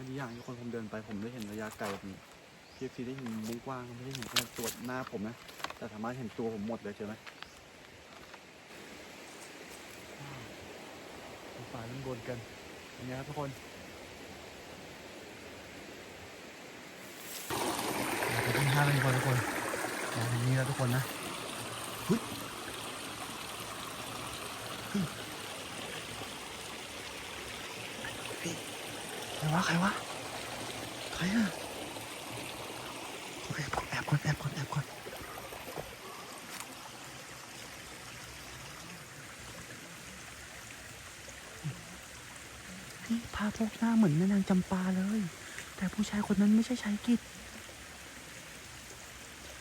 นะดีอย่างที่คนผมเดินไปผมได้เห็นระยะไกลแบบนี้พีเอฟซีได้เห็นมุมกว้างไม่ได้เห็นแค่ตัวหน้าผมนะ แต่สามารถเห็นตัวผมหมดเลยใช่ไหมดูฟ้าด้านบนกันอย่างนี้ครับทุกคนเราไปที่ห้างกันดีกว่าทุกคนมาทางนี้แล้วทุกคนนะเฮ้ยเฮ้ยเฮ้ยใคร วะ ใครวะ ใครอะโอเคแอบก่อนแอบก่อนแอบก่อนนี่พาพวกหน้าเหมือนแม่นางจำปาเลย แต่ผู้ชายคนนั้นไม่ใช่ชายกิจ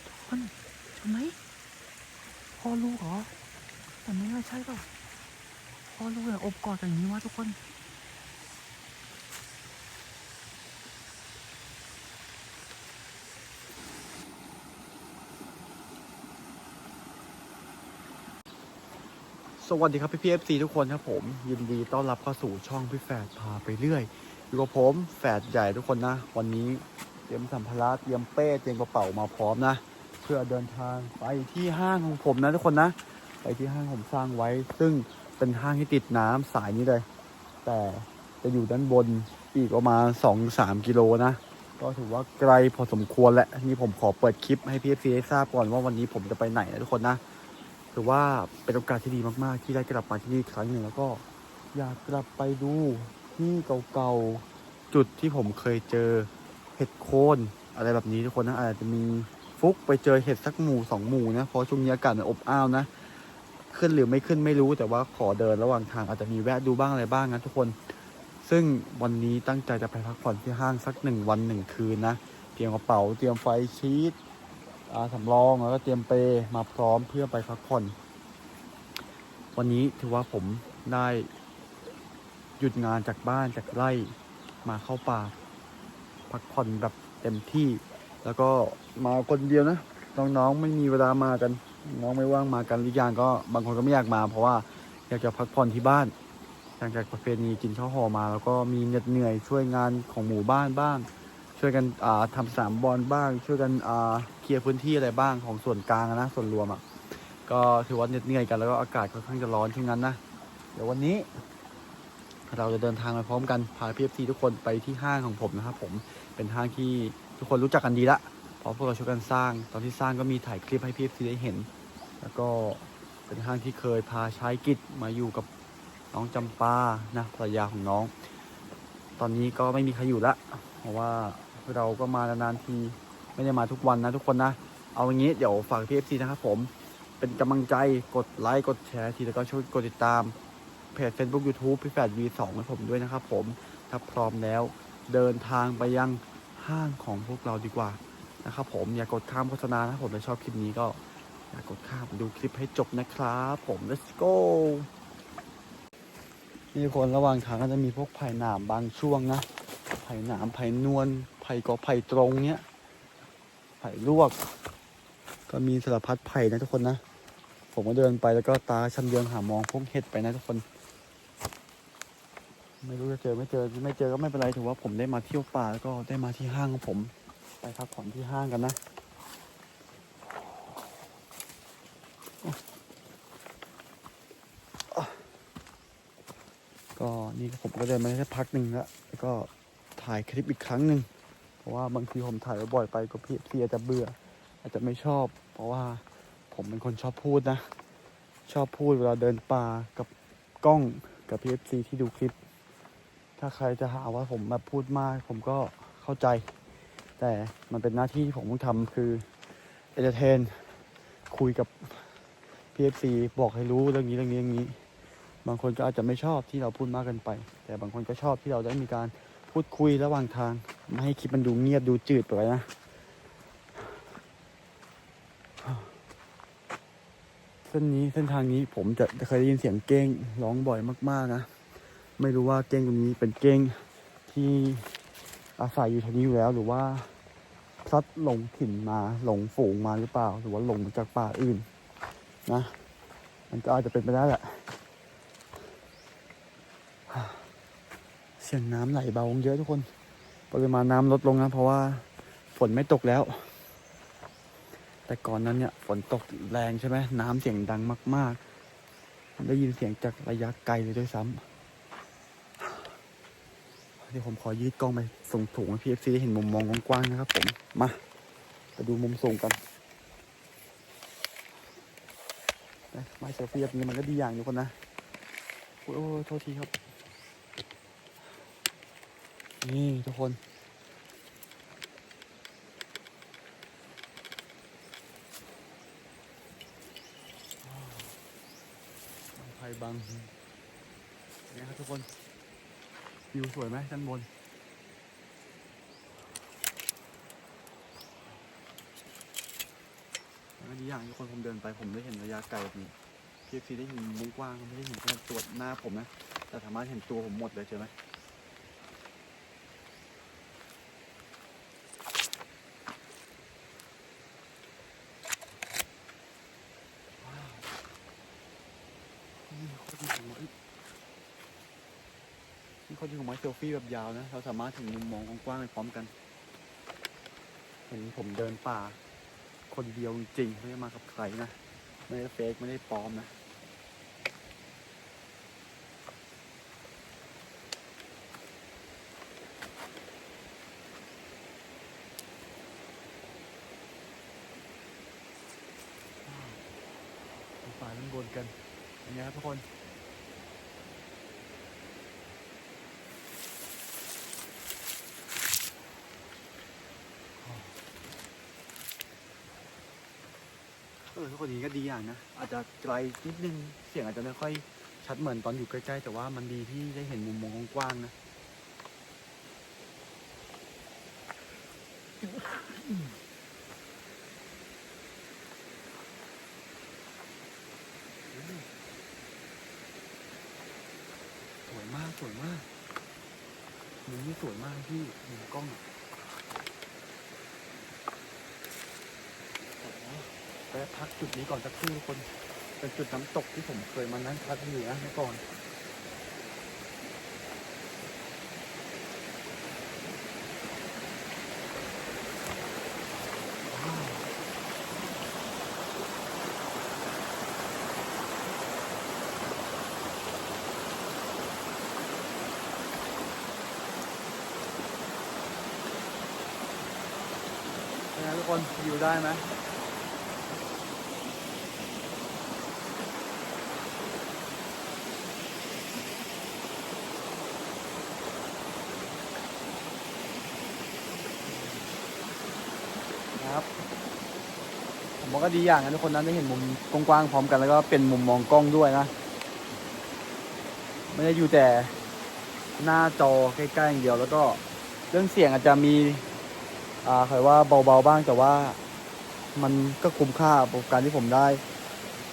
ทุกคนใช่ไหมพ่อลูกเหรอแต่ไม่น่าใช่ป่ะพ่อลูกอย่าอบกอดอย่างนี้วะทุกคน สวัสดีครับพี่พีเอฟซีทุกคนครับผม ยินดีต้อนรับเข้าสู่ช่องพี่แฝดพาไปเรื่อยอยู่กับผมแฝดใหญ่ทุกคนนะ วันนี้เตรียมสัมภาระเตรียมเป้เตรียมกระเป๋ามาพร้อมนะ เพื่อเดินทางไปที่ห้างของผมนะทุกคนนะ ไปที่ห้างผมสร้างไว้ ซึ่งเป็นห้างที่ติดน้ำสายนี้เลย แต่จะอยู่ด้านบนอีกประมาณ2-3กิโลนะก็ถือว่าไกลพอสมควรแหละนี่ผมขอเปิดคลิปให้พีเอฟซีได้ทราบก่อนว่าวันนี้ผมจะไปไหนนะทุกคนนะ ถือว่าเป็นโอกาสที่ดีมากๆ ที่ได้กลับมาที่นี่ครั้งหนึ่งแล้วก็อยากกลับไปดูที่เก่าๆ จุดที่ผมเคยเจอเห็ดโคนอะไรแบบนี้ทุกคนนะอาจจะมีฟุกไปเจอเห็ดสักหมู่สองหมู่นะเพราะช่วงนี้อากาศมันอบอ้าวนะ ขึ้นหรือไม่ขึ้นไม่รู้แต่ว่าขอเดินระหว่างทางอาจจะมีแวะดูบ้างอะไรบ้างนะทุกคน ซึ่งวันนี้ตั้งใจจะไปพักผ่อนที่ห้างสักหนึ่งวันหนึ่งคืนนะเตรียมกระเป๋าเตรียมไฟชีต สำรองแล้วก็เตรียมเปมาพร้อมเพื่อไปพักผ่อน วันนี้ถือว่าผมได้หยุดงานจากบ้านจากไร่มาเข้าป่า พักผ่อนแบบเต็มที่ แล้วก็มาคนเดียวนะน้องๆไม่มีเวลามากัน น้องไม่ว่างมากันหรือยังก็บางคนก็ไม่อยากมา เพราะว่าอยากจะพักผ่อนที่บ้านหลังจากประเพณีกินข้าวห่อมา แล้วก็มีเหน็ดเหนื่อยช่วยงานของหมู่บ้านบ้าง ช่วยกันอ่าทำสนามบอลบ้าง ช่วยกันเคลียร์พื้นที่อะไรบ้างของส่วนกลางนะส่วนรวมอะก็ถือว่าเหน็ดเหนื่อยกันแล้วก็อากาศค่อนข้างจะร้อนช่วงนั้นนะเดี๋ยววันนี้ เราจะเดินทางไปพร้อมกันพาพีเอฟซีทุกคนไปที่ห้างของผมนะครับผมเป็นห้างที่ทุกคนรู้จักกันดีละเพราะพวกเราช่วยกันสร้าง ตอนที่สร้างก็มีถ่ายคลิปให้พีเอฟซีได้เห็น แล้วก็เป็นห้างที่เคยพาชายกิจมาอยู่กับน้องจำปานะภรรยาของน้อง ตอนนี้ก็ไม่มีใครอยู่ละเพราะว่า เราก็มานานๆทีไม่ได้มาทุกวันนะทุกคนนะ เอาอย่างนี้เดี๋ยวฝากพีเอฟซีนะครับผมเป็นกำลังใจกดไลค์กดแชร์ทีแล้วก็ช่วยกดติดตามเพจ Facebook YouTube พี่แฟด V2 ให้ผมด้วยนะครับผมถ้าพร้อมแล้วเดินทางไปยังห้างของพวกเราดีกว่านะครับผมอย่ากดข้ามโฆษณานะผมถ้าชอบคลิปนี้ก็อย่ากดข้ามดูคลิปให้จบนะครับผม let's go นี่ทุกคนระหว่างทางก็จะมีพวกไผ่หนามบางช่วงนะไผ่หนามไผ่นวล ผ่กอไผ่ตรงเนี้ย ไผ่ลวก ก็มีสารพัดไผ่นะทุกคนนะ ผมก็เดินไปแล้วก็ตาชำเลืองหามองพวกเห็ดไปนะทุกคน ไม่รู้จะเจอไม่เจอไม่เจอก็ไม่เป็นไรถือว่าผมได้มาเที่ยวป่าแล้วก็ได้มาที่ห้างของผม ไปพักผ่อนที่ห้างกันนะก็นี่ผมก็เดินมาได้พักหนึ่งแล้วแล้วก็ถ่ายคลิปอีกครั้งหนึ่ง เพราะว่าบางทีผมถ่ายบ่อยไปก็พี่พี่อาจจะเบื่อ อาจจะไม่ชอบ เพราะว่าผมเป็นคนชอบพูดนะ ชอบพูดเวลาเดินป่ากับกล้องกับพีเอฟซีที่ดูคลิป ถ้าใครจะหาว่าผมแบบพูดมาก ผมก็เข้าใจ แต่มันเป็นหน้าที่ที่ผมต้องทำคือเอเจเทนคุยกับพีเอฟซีบอกให้รู้เรื่องนี้เรื่องนี้เรื่องนี้ บางคนก็อาจจะไม่ชอบที่เราพูดมากเกินไป แต่บางคนก็ชอบที่เราได้มีการ พูดคุยระหว่างทาง ไม่ให้คลิปมันดูเงียบดูจืดไปนะเส้นนี้เส้นทางนี้ผมจะจะเคยได้ยินเสียงเก้งร้องบ่อยมาก ๆ นะ ไม่รู้ว่าเก้งตัวนี้เป็นเก้งที่อาศัยอยู่แถวนี้อยู่แล้ว หรือว่าพลัดหลงถิ่นมาหลงฝูงมาหรือเปล่า หรือว่าหลงจากป่าอื่น นะ มันก็อาจจะเป็นไปได้แหละ สียงน้ำไหลเบาลงเยอะทุกคน ปริมาณน้ำลดลงนะ เพราะว่าฝนไม่ตกแล้ว แต่ก่อนนั้นเนี่ยฝนตกแรงใช่ไหมน้ำเสียงดังมาก ๆ ได้ยินเสียงจากระยะไกลเลยด้วยซ้ำเดี๋ยวผมขอยืดกล้องไปส่งถุงให้พีเอฟซีได้เห็นมุมมองกว้างๆนะครับผมมาไปดูมุมสูงกันไม้เซลฟี่แบบนี้มันก็ดีอย่างทุกคนนะ โอ้โอ้ยโทษทีครับ นี่ทุกคน บางไผ่บางเนี่ยครับทุกคน วิวสวยไหมด้านบนแล้วดีอย่างทุกคนผมเดินไปผมได้เห็นระยะไกลแบบนี้พีซีได้เห็นมุมกว้างไม่ได้เห็นแค่ตัวหน้าผมนะ แต่สามารถเห็นตัวผมหมดเลยใช่ไหม นี่โคตรดีของไม้ นี่โคตรดีของไม้เซลฟี่แบบยาวนะ เราสามารถถึงมุมมองกว้างๆไปพร้อมกัน เห็นผมเดินป่า คนเดียวจริงไม่ได้มากับใครนะ ไม่ได้เฟกไม่ได้ปลอมนะดูป่าด้านบนกันอย่างนี้ครับทุกคน ออทุกคนนี้ก็ดีอย่างนะ อาจจะไกลนิดนึง เสียงอาจจะไม่ค่อยชัดเหมือนตอนอยู่ใกล้ๆ แต่ว่ามันดีที่ได้เห็นมุมมองกว้างๆนะ สวยมากสวยมากมุมนี้สวยมากพี่มุมกล้องอะแวะพักจุดนี้ก่อนสักครู่ทุกคนเป็นจุดน้ำตกที่ผมเคยมานั่งพักอยู่นะเมื่อก่อนนไงทุกคนอยู่ได้ไหม นะครับ ผมว่าก็ ดีอย่างนะทุกคนนั้นได้เห็นมุมกว้างๆพร้อมกันแล้วก็เป็นมุมมองกล้องด้วยนะไม่ได้อยู่แต่หน้าจอใกล้ๆอย่างเดียว แล้วก็เรื่องเสียงอาจจะมีอ่าคอยว่าเบาๆบ้างแต่ว่ามันก็คุ้มค่ากับการที่ผมได้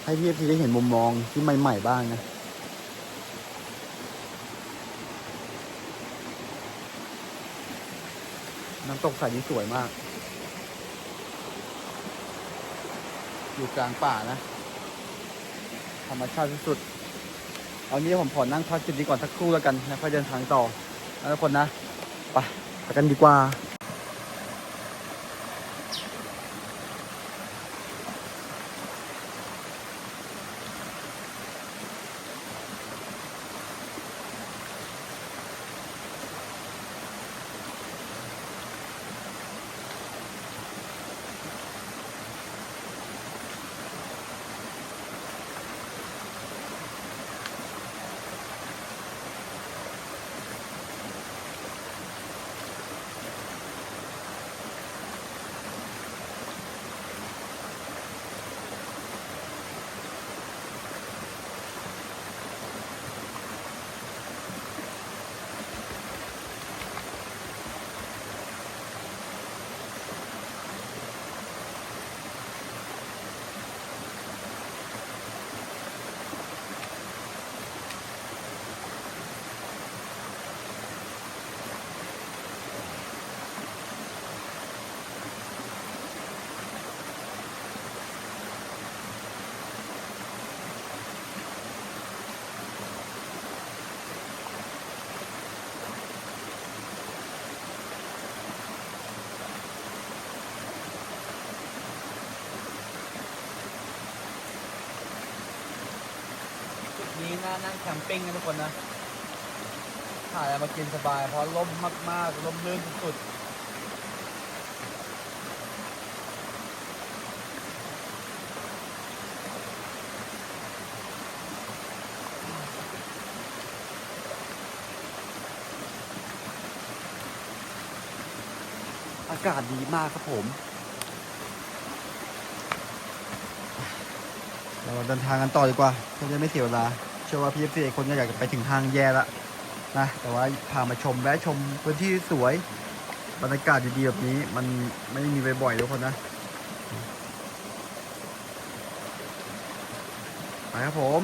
ให้พี่ทีได้เห็นมุมมองที่ใหม่ๆบ้างนะน้ำตกใสนี้สวยมาก อยู่กลางป่านะ ธรรมชาติที่สุดเอางี้ผมขอนั่งพักจุดนี้ก่อนสักครู่แล้วกันนะค่อยเดินทางต่อนะทุกคนนะ ไปไปกันดีกว่าานั่งแคมปิ้งนะทุกคนนะถ่ายอะไรมากินสบาย เพราะร่มมากๆร่มรื่นสุดอากาศดีมากครับผม เราเดินทางกันต่อดีกว่าเพื่อจะไม่เสียเวลา เชื่อว่าพี่เอฟซีคนก็อยากจะไปถึงห้างแย่ละนะแต่ว่าพามาชมแวะชมพื้นที่สวยบรรยากาศดีๆแบบนี้ มันไม่มีบ่อยๆทุกคนนะไปครับผม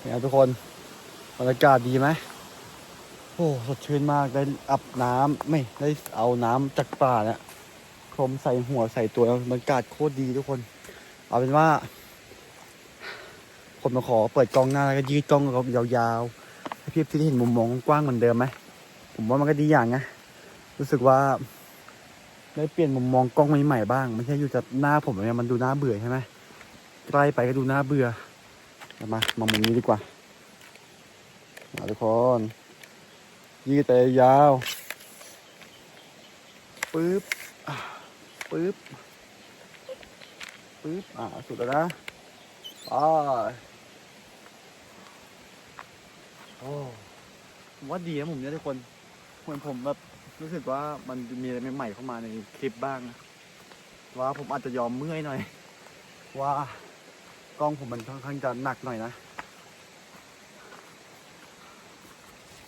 เนี่ยทุกคนบรรยากาศดีไหมโอ้สดชื่นมากได้อาบน้ำไม่ได้เอาน้ำจากป่าเนี่ยพรมใส่หัวใส่ตัวบรรยากาศโคตรดีทุกคน เอาเป็นว่า ผมมาขอเปิดกล้องหน้าแล้วก็ยืดกล้องยาวๆให้พี่พี่ได้เห็นมุมมองกว้างเหมือนเดิมไหมผมว่ามันก็ดีอย่างนะรู้สึกว่า ได้เปลี่ยนมุมมองกล้องใหม่ๆบ้างไม่ใช่อยู่แต่หน้าผมเนี่ยมันดูน่าเบื่อใช่ไหมใกล้ไปก็ดูน่าเบื่อเอามามามุมนี้ดีกว่ามาทุกคนยืดแต่ยาวปึ๊บปึ๊บปึ๊บอ่าสุดแล้วนะไป โอ้ผมว่าดีนะผมเนี่ยทุกคน เหมือนผมแบบรู้สึกว่ามันมีอะไรใหม่ๆเข้ามาในคลิปบ้างนะว่าผมอาจจะยอมเมื่อยหน่อย ว่ากล้องผมมันค่อนข้างจะหนักหน่อยนะ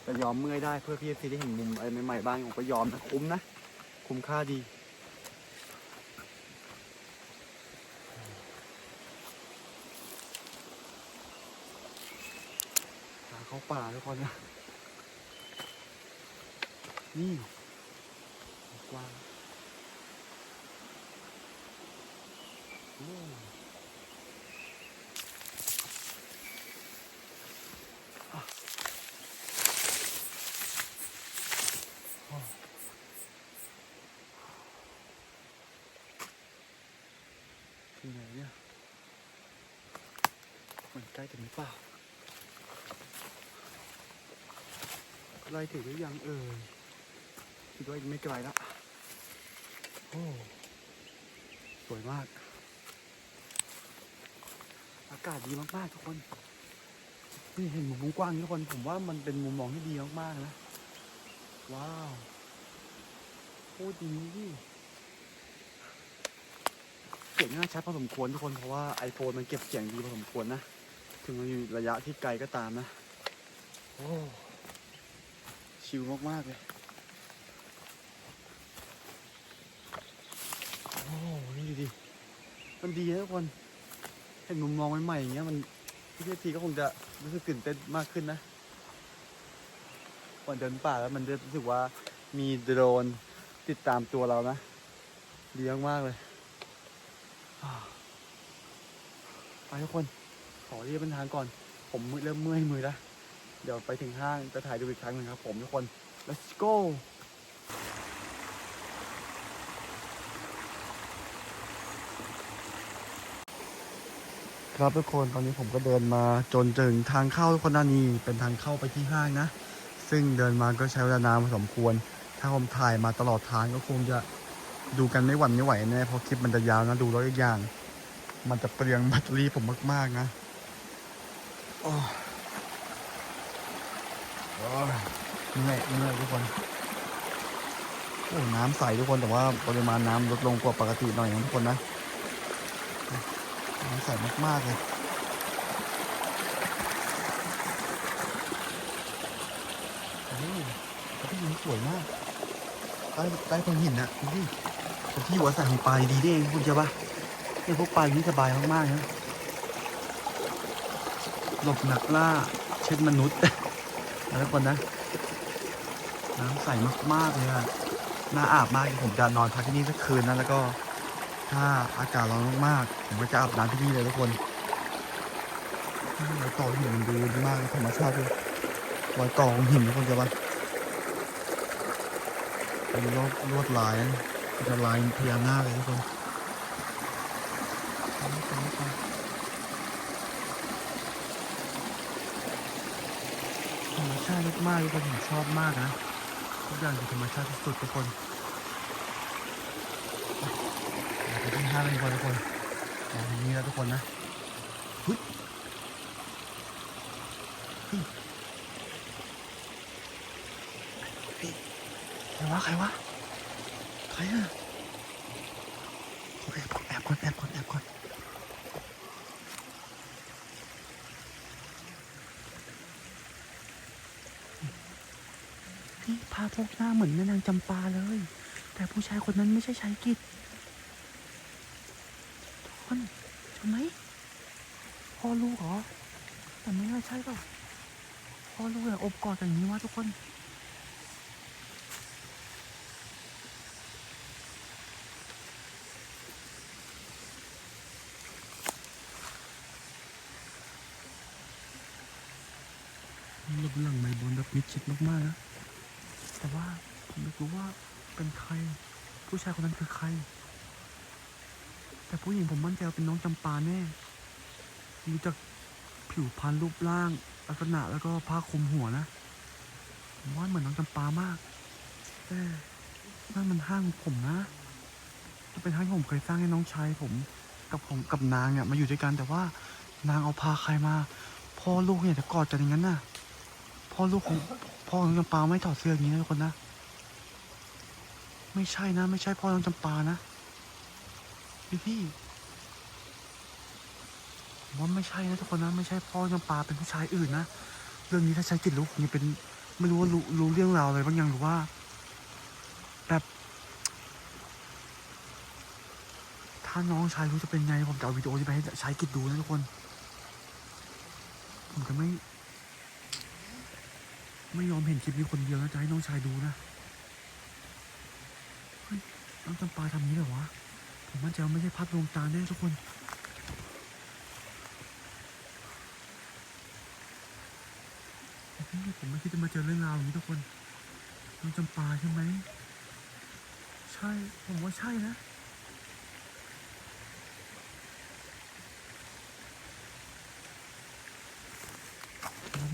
แต่ยอมเมื่อยได้เพื่อพี่ซีได้เห็นมุมอะไรใหม่ๆบ้างผมก็ยอมนะคุ้มนะ คุ้มค่าดี เขาป่าทุกคนนะ นี่กว้างโอ้อะโอ้ที่ไหนเนี่ยมันใกล้ถึงหรือเปล่า ใกล้ถึงหรือยังเอ่ยคิดว่ายังไม่ไกลละโอ้สวยมาก อากาศดีมากๆทุกคนนี่เห็นมุมกว้างทุกคน ผมว่ามันเป็นมุมมองที่ดีมากๆนะ ว้าวโคตรดีดิเสียงน่าชัดพอสมควรทุกคนเพราะว่า iPhone มันเก็บเสียงดีพอสมควรนะ ถึงมันอยู่ระยะที่ไกลก็ตามนะ โอ้ ชิลมาก ๆ เลยโอ้นี่ดูดิ มันดีนะทุกคน เห็นมุมมองใหม่ๆอย่างเงี้ยมันพี่เททีก็คงจะรู้สึกตื่นเต้นมากขึ้นนะก่อนเดินป่าแล้วมันจะรู้สึกว่ามีโดรนติดตามตัวเรานะ ดีมากๆเลยอ่าไปทุกคน ขอเรียกเป็นทางก่อน ผมเริ่มเมื่อยมือแล้ว เดี๋ยวไปถึงห้างจะถ่ายดูอีกครั้งหนึ่งครับผมทุกคน let's go ครับทุกคนตอนนี้ผมก็เดินมาจนถึงทางเข้าทุกคนนะนี่เป็นทางเข้าไปที่ห้างนะ ซึ่งเดินมาก็ใช้เวลานานพอสมควร ถ้าผมถ่ายมาตลอดทางก็คงจะดูกันไม่หวั่นไม่ไหวแน่เพราะคลิปมันจะยาวนะดูแล้วอีกอย่าง มันจะเปลืองแบตเตอรี่ผมมาก ๆ นะอ้โอ้ย เหนื่อยเหนื่อยทุกคนโอ้น้ำใสทุกคนแต่ว่าปริมาณน้ำลดลงกว่าปกติหน่อยนะทุกคนนะน้ำใสมากๆเลยที่หินสวยมากใต้ใต้ตรงหินนะดูดิที่หัวใส่ของปลาดีๆนี่เองคุณเจ้าปะเนี่ยพวกปลาอยู่นี่สบายมากๆนะหลบหนักล่าเช่นมนุษย์ ทุกคนนะ น้ำใสมากๆเลยอะน่าอาบมากผมจะนอนพักที่นี่สักคืนนะแล้วก็ ถ้าอากาศร้อนมากๆผมก็จะอาบน้ำที่นี่เลยทุกคนรอยต่อหินมันดูดีมากธรรมชาติเลยรอยต่อของหินทุกคนจะว่าเป็นลวดลวดลายนะเป็นลายพญานาคเลยทุกคน รร มาติมากๆทุกคนผมชอบมากนะ ทุกอย่างคือธรรมชาติสุดๆทุกคนเราไปที่ห้างกันดีกว่าทุกคนมาถึงนี้แล้วทุกคนนะเฮ้ยใครวะใครวะใครอะโอเคแอบก่อนแอบก่อนแอบก่อน นี่พกหน้าเหมือนแม่นางจำปาเลย แต่ผู้ชายคนนั้นไม่ใช่ชายกิจทุกคนใช่ไหมพ่อลูกเหรอ แต่ไม่น่าใช่เปล่าพ่อลูกอะอบกอดอย่างนี้วะทุกคนเราเป็นหลังไม้บอลแบบมิดชิดมากๆนะ แต่ว่าผมไม่รู้ว่าเป็นใคร ผู้ชายคนนั้นคือใคร แต่ผู้หญิงผมมั่นใจว่าเป็นน้องจำปาแน่ดูจากผิวพรรณรูปร่าง ลักษณะแล้วก็ผ้าคลุมหัวนะผมว่าเหมือนน้องจำปามากแต่นั่นมันห้างของผมนะจะเป็นห้างที่ผมเคยสร้างให้น้องชายผมกับของกับนางเนี่ยมาอยู่ด้วยกันแต่ว่านางเอาพาใครมา พ่อลูกเนี่ยจะกอดกันอย่างนั้นน่ะพ่อลูกของ พ่อน้องจำปาไม่ถอดเสื้ออย่างนี้นะทุกคนนะ ไม่ใช่นะ ไม่ใช่พ่อน้องจำปานะพี่พี่ว่าไม่ใช่นะทุกคนนะ ไม่ใช่พ่อจำปาเป็นผู้ชายอื่นนะเรื่องนี้ถ้าใช้จิตรู้คงจะเป็นไม่รู้ว่ารู้รู้เรื่องราวอะไรบางอย่างหรือว่าแบบถ้าน้องชายรู้จะเป็นไงผมจะเอาวิดีโอที่ไปให้ใช้กิจดูนะทุกคน ผมจะไม่ ไม่ยอมเห็นคลิปนี้คนเดียวนะจะให้น้องชายดูนะเฮ้ยน้องจำปาทำนี้เหรอวะ ผมมั่นใจว่าไม่ใช่พัดลวงตาแน่ทุกคนผมไม่คิดจะมาเจอเรื่องราวอย่างนี้ทุกคนน้องจำปาใช่ไหม ใช่ ผมว่าใช่นะ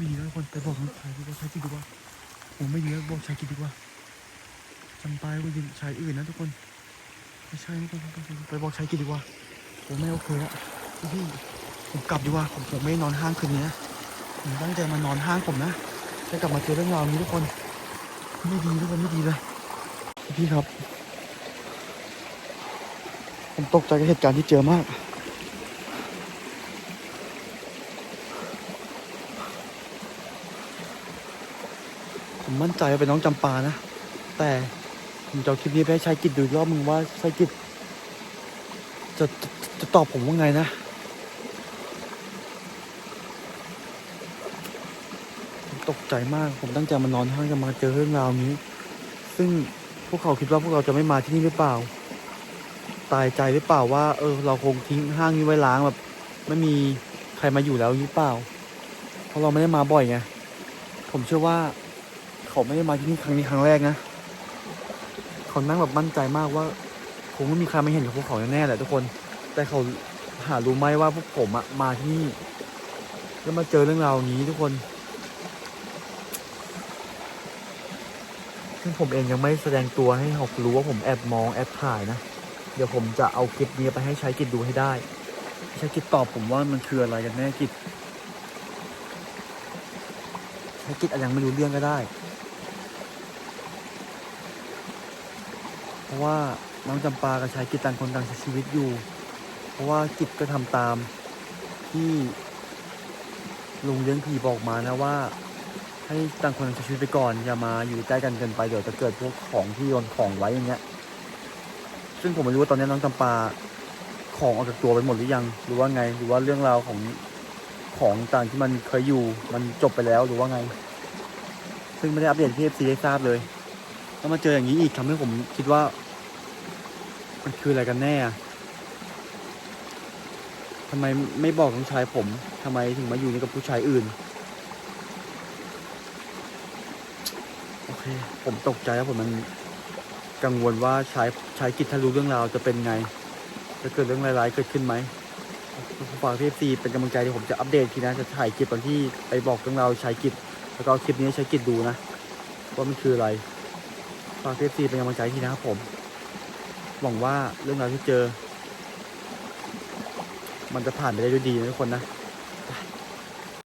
ไม่ดีแล้วทุกคนไปบอกน้องชายดีกว่าใช้กิจดีกว่าผมไม่ดีแล้วบอกชายกิจดีกว่าจำไปว่ายิงชายอื่นนะทุกคนไม่ใช่ทุกคนไปบอกชายกิจดีกว่าผมไม่โอเคละพี่ผมกลับดีกว่าผมผมไม่นอนห้างคืนนี้ผมตั้งใจมานอนห้างผมนะจะกลับมาเจอเรื่องราวนี้ทุกคน ไม่ดีทุกคนไม่ดีเลยพี่ครับ ผมตกใจกับเหตุการณ์ที่เจอมาก ผมมั่นใจว่าเป็นน้องจำปานะ แต่ผมจะเอาคลิปนี้ไปให้ชายกิจดูอีกรอบมึงว่าชายกิจจะจะจะตอบผมว่าไงนะ ตกใจมาก ผมตั้งใจมานอนห้างจะมาเจอเรื่องราวนี้ ซึ่งพวกเขาคิดว่าพวกเราจะไม่มาที่นี่หรือเปล่า ตายใจหรือเปล่าว่า เออ เราคงทิ้งห้างนี้ไว้ล้างแบบ ไม่มีใครมาอยู่แล้วหรือเปล่า เพราะเราไม่ได้มาบ่อยไง ผมเชื่อว่า เขาไม่ได้มาที่นี่ครั้งนี้ครั้งแรกนะ เขานั่งแบบมั่นใจมากว่าคงไม่มีใครไมาเห็นกับพวกเขาแน่ๆแหละทุกคน แต่เขาหารู้ไหมว่าพวกผมอะมาที่นี่แล้วมาเจอเรื่องราวนี้ทุกคน ซึ่งผมเองยังไม่แสดงตัวให้เขารู้ว่าผมแอบมองแอบถ่ายนะ เดี๋ยวผมจะเอาคลิปนี้ไปให้ใช้กิจดูให้ได้ ใช้กิจตอบผมว่ามันคืออะไรกันแน่กิจใช้กิจอาจยังไม่รู้เรื่องก็ได้ เพ ราะว่าน้องจำปากับชายกิจต่างคนต่างใช้ชีวิตอยู่ เพราะว่ากิจก็ทำตามที่ลุงเลี้ยงผีบอกมานะว่า ให้ต่างคนต่างใช้ชีวิตไปก่อนอย่ามาอยู่ใกล้กันเกินไปเดี๋ยวจะเกิดพวกของที่โยนของไว้อย่างเงี้ย ซึ่งผมไม่รู้ว่าตอนนี้น้องจำปาของออกจากตัวไปหมดหรือยัง หรือว่าไงหรือว่าเรื่องราวของของต่างที่มันเคยอยู่มันจบไปแล้วหรือว่าไง ซึ่งไม่ได้อัปเดตที่เอฟซีให้ทราบเลย แล้วมาเจออย่างนี้อีกทำให้ผมคิดว่า มันคืออะไรกันแน่ทำไมไม่บอกน้องชายผมทำไมถึงมาอยู่นี่กับผู้ชายอื่น โอเค ผมตกใจแล้วผมมันกังวลว่าชายชายกิจถ้ารู้เรื่องราวจะเป็นไง จะเกิดเรื่องร้ายๆเกิดขึ้นไหมฝากพี่ซีเป็นกำลังใจที่ผมจะอัปเดตทีนะจะถ่ายคลิปตอนที่ไปบอกเรื่องราวชายกิจแล้วก็เอาคลิปนี้ให้ใช้กิจดูนะว่ามันคืออะไร ฝากเอฟซีเป็นกำลังใจที่นะครับผม หวังว่าเรื่องราวที่เจอ มันจะผ่านไปได้ด้วยดีนะทุกคนนะ